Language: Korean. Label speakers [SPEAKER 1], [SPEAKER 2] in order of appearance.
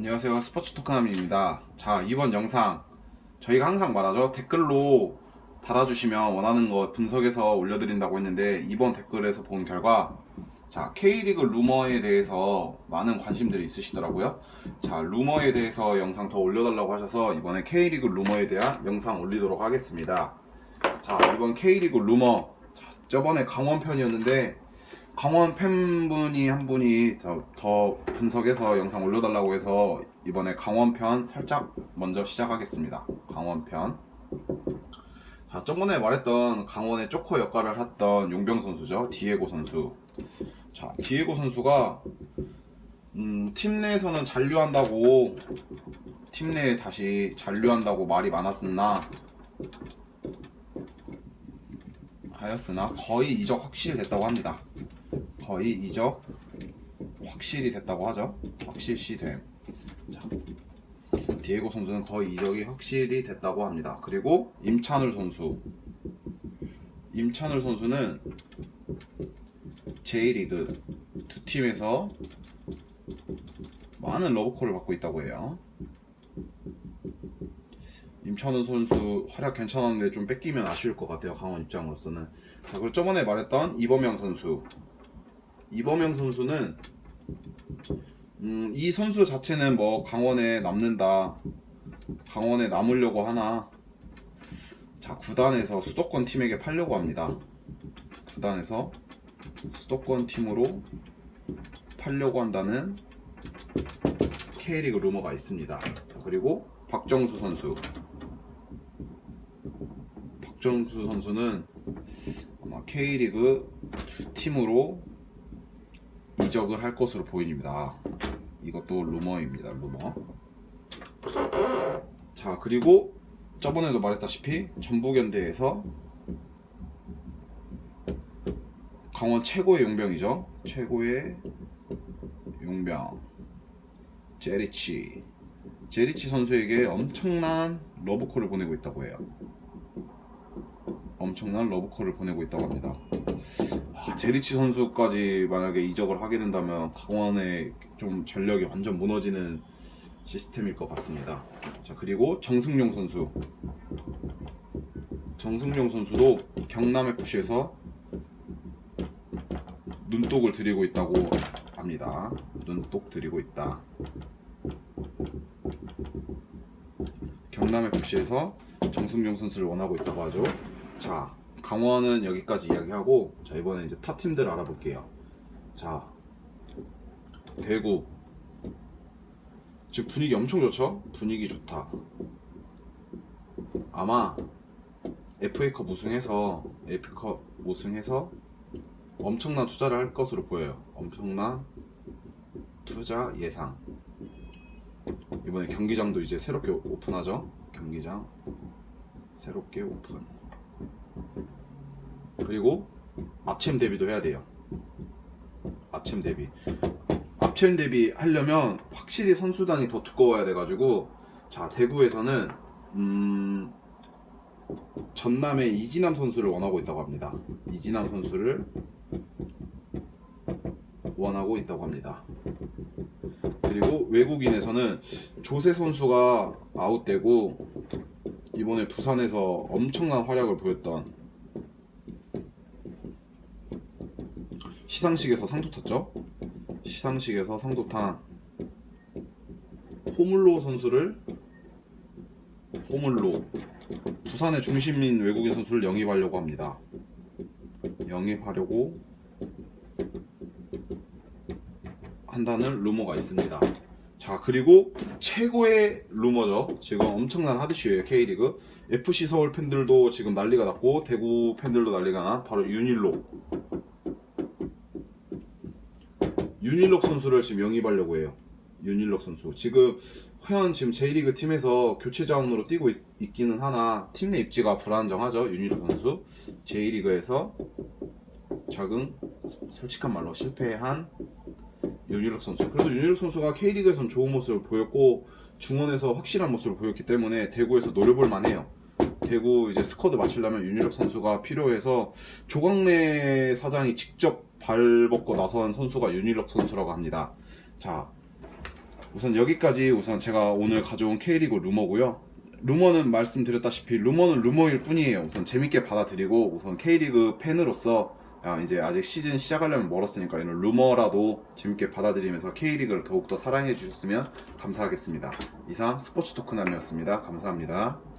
[SPEAKER 1] 안녕하세요. 스포츠 토크남입니다. 자 이번 영상 저희가 항상 말하죠. 댓글로 달아주시면 원하는 거 분석해서 올려드린다고 했는데 이번 댓글에서 본 결과 자 K리그 루머에 대해서 많은 관심들이 있으시더라고요. 자 루머에 대해서 영상 더 올려달라고 하셔서 이번에 K리그 루머에 대한 영상 올리도록 하겠습니다. 자 이번 K리그 루머 자, 저번에 강원 편이었는데 강원 팬분이 한 분이 더, 더 분석해서 영상 올려달라고 해서 이번에 강원 편 살짝 먼저 시작하겠습니다. 강원 편. 자, 저번에 말했던 강원의 쪼커 역할을 했던 용병 선수죠. 디에고 선수. 자, 디에고 선수가 음, 팀 내에서는 잔류한다고 팀 내에 다시 잔류한다고 말이 많았으나 하였으나 거의 이적 확실히 됐다고 합니다. 거의 이적 확실히 됐다고 하죠. 확실시 됨. 자, 디에고 선수는 거의 이적이 확실히 됐다고 합니다. 그리고 임찬울 선수. 임찬울 선수는 J리그 두 팀에서 많은 러브콜을 받고 있다고 해요. 임찬우 선수 활약 괜찮았는데 좀 뺏기면 아쉬울 것 같아요. 강원 입장으로서는. 자, 그리고 저번에 말했던 이범영 선수. 이범영 선수는 음, 이 선수 자체는 뭐 강원에 남는다. 강원에 남으려고 하나. 자, 구단에서 수도권 팀에게 팔려고 합니다. 구단에서 수도권 팀으로 팔려고 한다는 K리그 루머가 있습니다. 자, 그리고 박정수 선수. 박정수 선수는 아마 K리그 두 팀으로 이적을 할 것으로 보입니다. 이것도 루머입니다. 루머. 자 그리고 저번에도 말했다시피 전북현대에서 강원 최고의 용병이죠. 최고의 용병 제리치 제리치 선수에게 엄청난 러브콜을 보내고 있다고 해요. 엄청난 러브콜을 보내고 있다고 합니다. 아, 제리치 선수까지 만약에 이적을 하게 된다면 강원의 좀 전력이 완전 무너지는 시스템일 것 같습니다. 자 그리고 정승용 선수, 정승용 선수도 경남 FC에서 눈독을 들이고 있다고 합니다. 눈독 들이고 있다. 경남 FC에서 정승용 선수를 원하고 있다고 하죠. 자, 강원은 여기까지 이야기하고 자 이번에 이제 타 팀들 알아볼게요. 자, 대구 지금 분위기 엄청 좋죠? 분위기 좋다. 아마 FA컵 우승해서 FA컵 우승해서 엄청난 투자를 할 것으로 보여요. 엄청난 투자 예상. 이번에 경기장도 이제 새롭게 오픈하죠. 경기장 새롭게 오픈. 그리고 아챔 데뷔도 해야 돼요. 아챔 데뷔. 아챔 데뷔 하려면 확실히 선수단이 더 두꺼워야 돼가지고 자 대구에서는 음, 전남의 이진남 선수를 원하고 있다고 합니다. 이진남 선수를 원하고 있다고 합니다. 그리고 외국인에서는 조세 선수가 아웃되고 이번에 부산에서 엄청난 활약을 보였던 시상식에서 상도 탔죠. 시상식에서 상도 탄 호물로 선수를 호물로 부산의 중심인 외국인 선수를 영입하려고 합니다. 영입하려고 한다는 루머가 있습니다. 자 그리고 최고의 루머죠. 지금 엄청난 하드슈예요 K리그. FC 서울 팬들도 지금 난리가 났고 대구 팬들도 난리가 난 바로 윤일록. 윤일록 선수를 지금 영입하려고 해요. 윤일록 선수. 지금 현 지금 J리그 팀에서 교체 자원으로 뛰고 있, 기는 하나 팀 내 입지가 불안정하죠. 윤일록 선수. J리그에서 적응 솔직한 말로 실패한 윤일록 선수. 그래도 윤일록 선수가 K리그에선 좋은 모습을 보였고 중원에서 확실한 모습을 보였기 때문에 대구에서 노려볼 만해요. 대구 이제 스쿼드 맞추려면 윤일록 선수가 필요해서 조광래 사장이 직접 발벗고 나선 선수가 윤일록 선수라고 합니다. 자, 우선 여기까지 우선 제가 오늘 가져온 K리그 루머고요. 루머는 말씀드렸다시피 루머는 루머일 뿐이에요. 우선 재밌게 받아들이고 우선 K리그 팬으로서 아, 이제 아직 시즌 시작하려면 멀었으니까 이런 루머라도 재밌게 받아들이면서 K리그를 더욱더 사랑해 주셨으면 감사하겠습니다. 이상 스포츠 토크남이었습니다. 감사합니다.